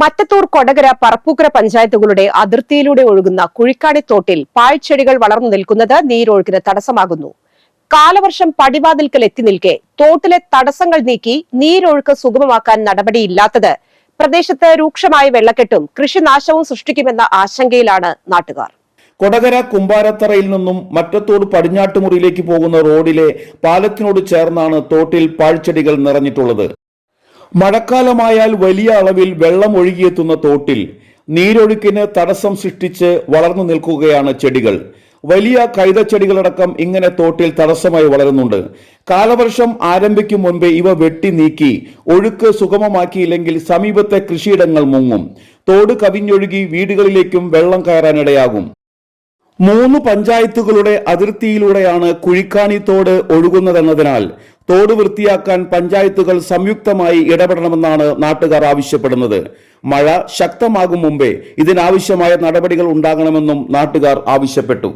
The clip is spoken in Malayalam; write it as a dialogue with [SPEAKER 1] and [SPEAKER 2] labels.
[SPEAKER 1] മറ്റത്തൂർ കൊടകര പറപ്പൂക്കര പഞ്ചായത്തുകളുടെ അതിർത്തിയിലൂടെ ഒഴുകുന്ന കുഴിക്കാടി തോട്ടിൽ പാഴ്ചെടികൾ വളർന്നു നിൽക്കുന്നത് നീരൊഴുക്കിന് തടസ്സമാകുന്നു. കാലവർഷം പടിവാതിൽക്കൽ എത്തി നിൽക്കെ തോട്ടിലെ തടസ്സങ്ങൾ നീക്കി നീരൊഴുക്ക് സുഗമമാക്കാൻ നടപടിയില്ലാത്തത് പ്രദേശത്ത് രൂക്ഷമായ വെള്ളക്കെട്ടും കൃഷിനാശവും സൃഷ്ടിക്കുമെന്ന ആശങ്കയിലാണ് നാട്ടുകാർ.
[SPEAKER 2] കൊടകര കുമ്പാരത്തറയിൽ നിന്നും മറ്റത്തോട് പടിഞ്ഞാട്ടുമുറിയിലേക്ക് പോകുന്ന റോഡിലെ പാലത്തിനോട് ചേർന്നാണ് തോട്ടിൽ പാഴ്ചെടികൾ നിറഞ്ഞിട്ടുള്ളത്. മഴക്കാലമായാൽ വലിയ അളവിൽ വെള്ളം ഒഴുകിയെത്തുന്ന തോട്ടിൽ നീരൊഴുക്കിന് തടസ്സം സൃഷ്ടിച്ച് വളർന്നു നിൽക്കുകയാണ് ചെടികൾ. വലിയ കൈതച്ചെടികളടക്കം ഇങ്ങനെ തോട്ടിൽ തടസ്സമായി വളരുന്നുണ്ട്. കാലവർഷം ആരംഭിക്കും മുൻപേ ഇവ വെട്ടി നീക്കി ഒഴുക്ക് സുഗമമാക്കിയില്ലെങ്കിൽ സമീപത്തെ കൃഷിയിടങ്ങൾ മുങ്ങും. തോട് കവിഞ്ഞൊഴുകി വീടുകളിലേക്കും വെള്ളം കയറാനിടയാകും. മൂന്ന് പഞ്ചായത്തുകളുടെ അതിർത്തിയിലൂടെയാണ് കുഴിക്കാണി തോട് ഒഴുകുന്നതെന്നതിനാൽ തോട് വൃത്തിയാക്കാൻ പഞ്ചായത്തുകൾ സംയുക്തമായി ഇടപെടണമെന്നാണ് നാട്ടുകാർ ആവശ്യപ്പെടുന്നത്. മഴ ശക്തമാകും മുമ്പേ ഇതിനാവശ്യമായ നടപടികൾ ഉണ്ടാകണമെന്നും നാട്ടുകാർ ആവശ്യപ്പെട്ടു.